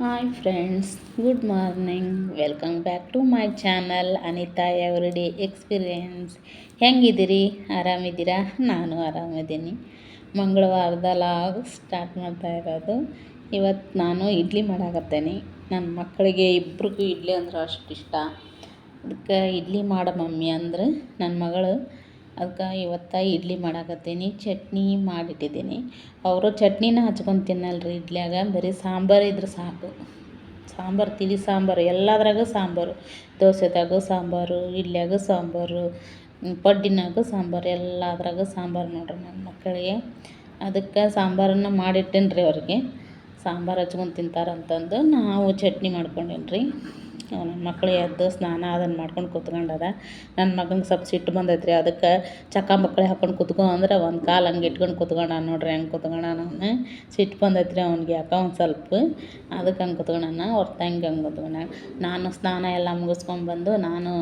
Hi friends good morning welcome back to my channel Anita everyday experience ಹೆಂಗಿದ್ದೀರಿ? ಆರಾಮಿದ್ದೀರಾ? ನಾನು ಆರಾಮಿದ್ದೀನಿ. ಮಂಗಳವಾರದ log start ಮಾಡ್ತಾ ಇರೋದು. ಇವತ್ತು ನಾನು ಇಡ್ಲಿ ಮಾಡಾಕತ್ತೇನೆ. ನನ್ನ ಮಕ್ಕಳಿಗೆ ಇಬ್ರಿಗೂ ಇಡ್ಲಿ ಅಂದ್ರೆ ಅಷ್ಟು ಇಷ್ಟ. ಅದಕ್ಕೆ ಇಡ್ಲಿ ಮಾಡ ಮಮ್ಮಿ ಅಂದ್ರೆ ನನ್ನ ಮಗಳು ಅದಕ್ಕೆ ಇವತ್ತು ಇಡ್ಲಿ ಮಾಡಾಕತ್ತೀನಿ, ಚಟ್ನಿ ಮಾಡಿಟ್ಟಿದ್ದೀನಿ. ಅವರು ಚಟ್ನಿನ ಹಚ್ಕೊಂಡು ತಿನ್ನಲ್ರಿ ಇಡ್ಲಿಯಾಗ, ಬರೀ ಸಾಂಬಾರು ಇದ್ರೆ ಸಾಕು. ಸಾಂಬಾರು, ತಿಳಿ ಸಾಂಬಾರು, ಎಲ್ಲದ್ರಾಗೂ ಸಾಂಬಾರು. ದೋಸೆದಾಗೂ ಸಾಂಬಾರು, ಇಡ್ಲಿಯಾಗ ಸಾಂಬಾರು ಪಡ್ಡಿನಾಗೂ ಸಾಂಬಾರು, ಎಲ್ಲದ್ರಾಗೂ ಸಾಂಬಾರು ನೋಡ್ರಿ ನನ್ನ ಮಕ್ಕಳಿಗೆ. ಅದಕ್ಕೆ ಸಾಂಬಾರನ್ನು ಮಾಡಿಟ್ಟೇನಿ ರೀ ಅವ್ರಿಗೆ. ಸಾಂಬಾರು ಹಚ್ಕೊಂಡು ತಿಂತಾರಂತಂದು ನಾವು ಚಟ್ನಿ ಮಾಡ್ಕೊಂಡೇನಿ ರೀ ನನ್ನ ಮಕ್ಳು ಎದ್ದು ಸ್ನಾನ ಅದನ್ನು ಮಾಡ್ಕೊಂಡು ಕೂತ್ಕೊಂಡದ. ನನ್ನ ಮಗಂಗೆ ಸ್ವಲ್ಪ ಸಿಟ್ಟು ಬಂದೈತೆ ರೀ ಅದಕ್ಕೆ ಚಕ್ಕ ಮಕ್ಕಳು ಹಾಕ್ಕೊಂಡು ಕುತ್ಕೊ ಅಂದ್ರೆ ಒಂದು ಕಾಲು ಹಂಗೆ ಇಟ್ಕೊಂಡು ಕುತ್ಕೊಂಡ ನೋಡ್ರಿ ಹಂಗೆ ಕೂತ್ಕೊಂಡ ನಾನು ಸಿಟ್ಟು ಬಂದೈತೆ ರೀ ಅವ್ನಿಗೆ ಯಾಕೆ ಒಂದು ಸ್ವಲ್ಪ. ಅದಕ್ಕೆ ಹಂಗೆ ಕುತ್ಕೊಂಡಾನ ಅವ್ರ ತಂಗಿ ಹಂಗೆ ಕೂತ್ಕೊಂಡ ನಾನು ಸ್ನಾನ ಎಲ್ಲ ಮುಗಿಸ್ಕೊಂಬಂದು ನಾನು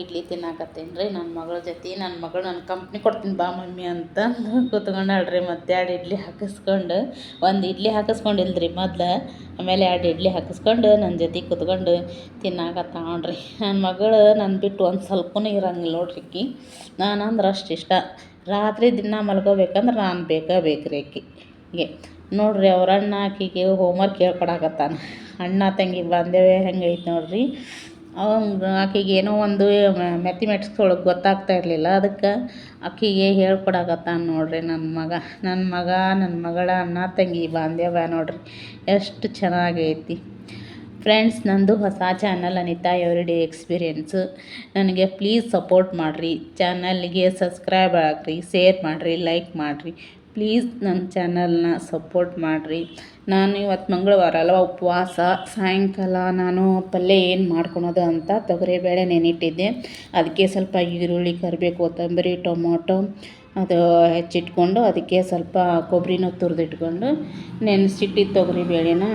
ಇಡ್ಲಿ ತಿನ್ನಾಕತ್ತೀನಿ ರೀ ನನ್ನ ಮಗಳ ಜೊತೆ ನನ್ನ ಮಗಳು ನನ್ನ ಕಂಪ್ನಿ ಕೊಡ್ತೀನಿ ಬಾ ಮಮ್ಮಿ ಅಂತ ಕೂತ್ಕೊಂಡಳ್ರಿ ಮತ್ತೆ ಎರಡು ಇಡ್ಲಿ ಹಾಕಿಸ್ಕೊಂಡು. ಒಂದು ಇಡ್ಲಿ ಹಾಕಿಸ್ಕೊಂಡಿಲ್ರಿ ಮೊದ್ಲು, ಆಮೇಲೆ ಎರಡು ಇಡ್ಲಿ ಹಾಕಿಸ್ಕೊಂಡು ನನ್ನ ಜೊತೆ ಕುತ್ಕೊಂಡು ತಿನ್ನಾಕತ್ತಾಳ ತಗೊಂಡ್ರಿ ನನ್ನ ಮಗಳು ನನ್ನ ಬಿಟ್ಟು ಒಂದು ಸ್ವಲ್ಪನೂ ಇರಂಗಿಲ್ಲ ನೋಡ್ರಿ ಆಕಿ ನಾನು ಅಂದ್ರೆ ಅಷ್ಟು ಇಷ್ಟ. ರಾತ್ರಿ ದಿನ ಮಲ್ಕೋಬೇಕಂದ್ರೆ ನಾನು ಬೇಕೇ ಬೇಕು ರೀ ಹೀಗೆ. ನೋಡ್ರಿ ಅವ್ರ ಅಣ್ಣ ಆಕಿಗೆ ಹೋಮ್ವರ್ಕ್ ಹೇಳ್ಕೊಡಕತ್ತಾನ. ಅಣ್ಣ ತಂಗಿ ಬಂದೇವೆ ಹೆಂಗೈತೆ ನೋಡ್ರಿ. ಅವಂಗ ಆಕಿಗೆ ಏನೋ ಒಂದು ಮ್ಯಾಥಮೆಟಿಕ್ಸ್ ಒಳಗೆ ಗೊತ್ತಾಗ್ತಾ ಇರಲಿಲ್ಲ. ಅದಕ್ಕೆ ಆಕಿಗೆ ಹೇಳ್ಕೊಡಕತ್ತಾನ ನೋಡ್ರಿ ನನ್ನ ಮಗ. ನನ್ನ ಮಗ ನನ್ನ ಮಗಳ, ಅಣ್ಣ, ತಂಗಿ ಬಾಂಧವ್ಯ ನೋಡ್ರಿ. ಎಷ್ಟು ಚೆನ್ನಾಗೈತಿ. ಫ್ರೆಂಡ್ಸ್, ನಂದು ಹೊಸ ಚಾನಲ್ ಅನಿತಾ ಎವ್ರಿಡೇ ಎಕ್ಸ್ಪೀರಿಯೆನ್ಸು ನನಗೆ ಪ್ಲೀಸ್ ಸಪೋರ್ಟ್ ಮಾಡಿರಿ. ಚಾನಲ್ಗೆ ಸಬ್ಸ್ಕ್ರೈಬ್ ಆಗಿರಿ ಶೇರ್ ಮಾಡಿರಿ ಲೈಕ್ ಮಾಡಿರಿ. ಪ್ಲೀಸ್ ನನ್ನ ಚಾನಲ್ನ ಸಪೋರ್ಟ್ ಮಾಡಿರಿ. ನಾನು ಇವತ್ತು ಮಂಗಳವಾರ ಅಲ್ವ ಉಪವಾಸ, ಸಾಯಂಕಾಲ ನಾನು ಪಲ್ಯ ಏನು ಮಾಡ್ಕೊಳೋದು ಅಂತ ತೊಗರಿಬೇಳೆ ನೆನಿಟ್ಟಿದ್ದೆ. ಅದಕ್ಕೆ ಸ್ವಲ್ಪ ಈರುಳ್ಳಿ, ಕರಿಬೇವು, ಕೊತ್ತಂಬರಿ, ಟೊಮೊಟೊ ಅದು ಹೆಚ್ಚಿಟ್ಕೊಂಡು ಅದಕ್ಕೆ ಸ್ವಲ್ಪ ಕೊಬ್ಬರಿನೂ ತುರಿದಿಟ್ಕೊಂಡು ನೆನೆಸಿಟ್ಟಿದ್ದ ತೊಗರಿಬೇಳೆನ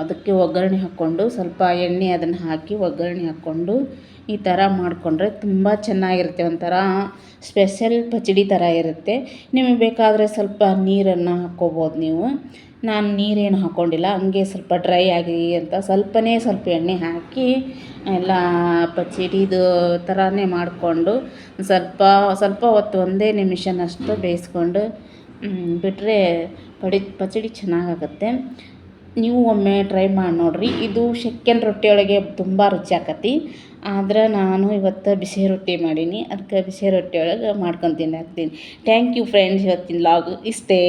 ಅದಕ್ಕೆ ಒಗ್ಗರಣೆ ಹಾಕ್ಕೊಂಡು ಸ್ವಲ್ಪ ಎಣ್ಣೆ ಅದನ್ನು ಹಾಕಿ ಒಗ್ಗರಣೆ ಹಾಕ್ಕೊಂಡು ಈ ಥರ ಮಾಡಿಕೊಂಡ್ರೆ ತುಂಬ ಚೆನ್ನಾಗಿರುತ್ತೆ. ಒಂಥರ ಸ್ಪೆಷಲ್ ಪಚಡಿ ಥರ ಇರುತ್ತೆ. ನಿಮಗೆ ಬೇಕಾದರೆ ಸ್ವಲ್ಪ ನೀರನ್ನು ಹಾಕ್ಕೋಬೋದು ನೀವು. ನಾನು ನೀರೇನು ಹಾಕ್ಕೊಂಡಿಲ್ಲ ಹಂಗೆ ಸ್ವಲ್ಪ ಡ್ರೈ ಆಗಿ ಅಂತ ಸ್ವಲ್ಪನೇ ಸ್ವಲ್ಪ ಎಣ್ಣೆ ಹಾಕಿ ಎಲ್ಲ ಪಚಡಿದು ಥರನೇ ಮಾಡಿಕೊಂಡು ಸ್ವಲ್ಪ ಸ್ವಲ್ಪ ಹೊತ್ತು ಒಂದೇ ನಿಮಿಷನಷ್ಟು ಬೇಯಿಸ್ಕೊಂಡು ಬಿಟ್ಟರೆ ಪಡಿ, ಪಚಡಿ ಚೆನ್ನಾಗಾಗತ್ತೆ. ನೀವು ಒಮ್ಮೆ ಟ್ರೈ ಮಾಡಿ ನೋಡ್ರಿ. ಇದು ಶೆಕೆನ್ ರೊಟ್ಟಿಯೊಳಗೆ ತುಂಬ ರುಚಿ ಆಕತಿ. ಆದ್ರೆ ನಾನು ಇವತ್ತು ಬಿಸಿ ರೊಟ್ಟಿ ಮಾಡೀನಿ. ಅದಕ್ಕೆ ಬಿಸಿ ರೊಟ್ಟಿ ಒಳಗೆ ಮಾಡ್ಕೊಂಡು ತಿನ್ನಾಕ್ತೀನಿ ಥ್ಯಾಂಕ್ ಯು ಫ್ರೆಂಡ್ಸ್ ಇವತ್ತಿನ ಲಾಗ್ ಇಷ್ಟೇ.